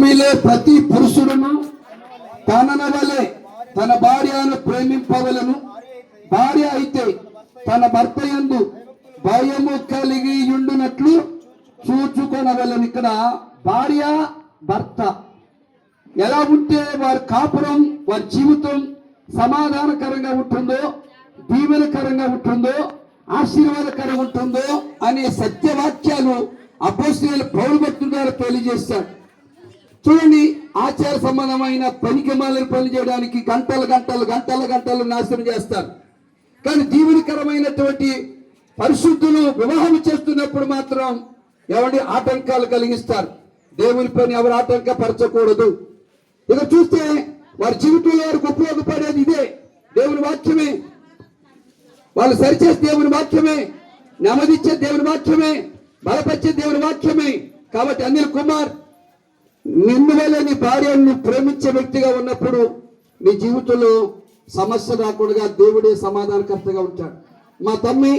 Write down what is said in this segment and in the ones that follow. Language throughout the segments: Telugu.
మీలే ప్రతి పురుషుడును తనన వలె తన భార్యను ప్రేమింపవలను. భార్య అయితే తన భర్త యందు భయము కలిగి ఉండునట్లు చూచుకొనవలను. ఇక్కడ భార్య భర్త ఎలా ఉంటే వారి కాపురం వారి జీవితం సమాధానకరంగా ఉంటుందో దీవెనకరంగా ఉంటుందో ఆశీర్వాదకరంగా ఉంటుందో అనే సత్యవాక్యాలు అపోసిన పౌరు భక్తుల తెలియజేశారు. తెలియజేశాడు చూడండి ఆచార సంబంధమైన పనికి మాలని పనులు చేయడానికి గంటలు గంటలు గంటలు గంటలు నాశనం చేస్తారు. కానీ దీవునికరమైనటువంటి పరిశుద్ధులు వివాహం చేస్తున్నప్పుడు మాత్రం ఎవరి ఆటంకాలు కలిగిస్తారు? దేవుని పని ఎవరు ఆటంకపరచకూడదు. ఇక చూస్తే వారి జీవితంలో వారికి ఉపయోగపడేది ఇదే. దేవుని వాక్యమే. వాళ్ళు సరిచేసే దేవుని వాక్యమే. నెమ్మదిచ్చే దేవుని వాక్యమే. బలపరిచే దేవుని వాక్యమే. కాబట్టి అనిల్ కుమార్ నిన్ను నీ భార్యను ప్రేమించే వ్యక్తిగా ఉన్నప్పుడు నీ జీవితంలో సమస్య రాకుండా దేవుడే సమాధానకర్తగా ఉంటాడు. మా తమ్మి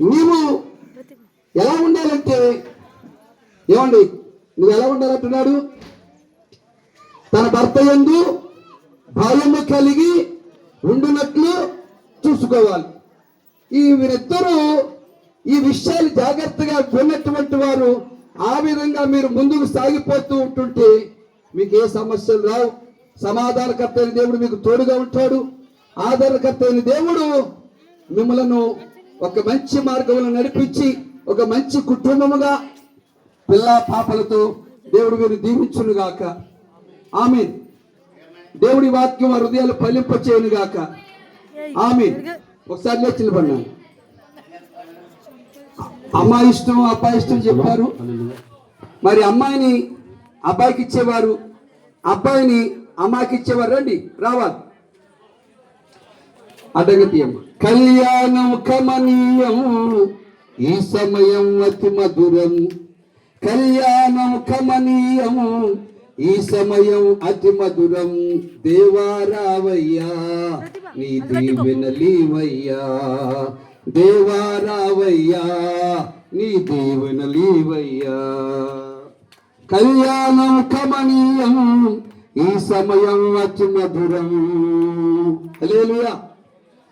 నీవు ఎలా ఉండాలంటే ఏమండి నువ్వు ఎలా ఉండాలంటున్నాడు? తన భర్త ఎందు భయము కలిగి ఉండునట్లు చూసుకోవాలి. ఈ వీరిద్దరూ ఈ విషయాలు జాగ్రత్తగా విన్నటువంటి వారు ఆ విధంగా మీరు ముందుకు సాగిపోతూ ఉంటుంటే మీకు ఏ సమస్యలు రావు. సమాధానకర్త అయిన దేవుడు మీకు తోడుగా ఉంటాడు. ఆధారకర్త అయిన దేవుడు మిమ్మలను ఒక మంచి మార్గంలో నడిపించి ఒక మంచి కుటుంబముగా పిల్ల పాపలతో దేవుడు మీరు దీవించును గాక ఆమె దేవుడి వాక్యం ఆ హృదయాలు ఫలింప చేయను గాక ఆమె ఒకసారి లేచి నిలబడినాను. అమ్మాయి ఇష్టం అబ్బాయి ఇష్టం చెప్పారు. మరి అమ్మాయిని అబ్బాయికి ఇచ్చేవారు అబ్బాయిని అమ్మాయికి ఇచ్చేవారు. రండి రావాలి. అడగతి అమ్మ కళ్యాణం కమనీయం ఈ సమయం అతి మధురం. కళ్యాణం కమనీయం ఈ సమయం అతి మధురం. దేవారావయ్యా నీ దీవెనలీవయ్యా దేవారావయ్యా నీ దీవెనలీవయ్యా కళ్యాణం కమనీయం ఈ సమయం అతి మధురం లేలుయా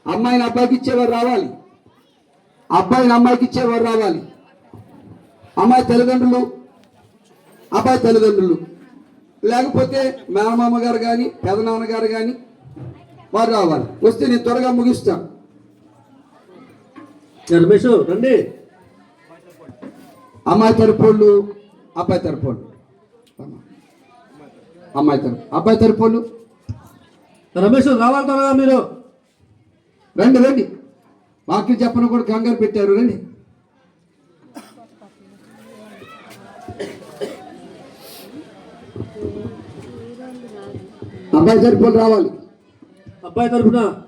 అమ్మాయిని అబ్బాయికి ఇచ్చేవారు రావాలి. అబ్బాయిని అమ్మాయికి ఇచ్చేవారు రావాలి. అమ్మాయి తల్లిదండ్రులు అబ్బాయి తల్లిదండ్రులు. లేకపోతే మేనమామ గారు కానీ పెదనాన్న గారు కానీ వారు రావాలి. వస్తే నేను త్వరగా ముగిస్తాను రమేష్ రండి. అమ్మాయి తరపోళ్ళు అబ్బాయి తరపోళ్ళు. అమ్మాయి తరపు అబ్బాయి తరపోళ్ళు. రమేష్ రావాలి త్వరగా మీరు? రండి రండి. వాక్యం చెప్పను కూడా కంగారు పెట్టారు రండి. అబ్బాయి తరపులు రావాలి. అబ్బాయి తరఫున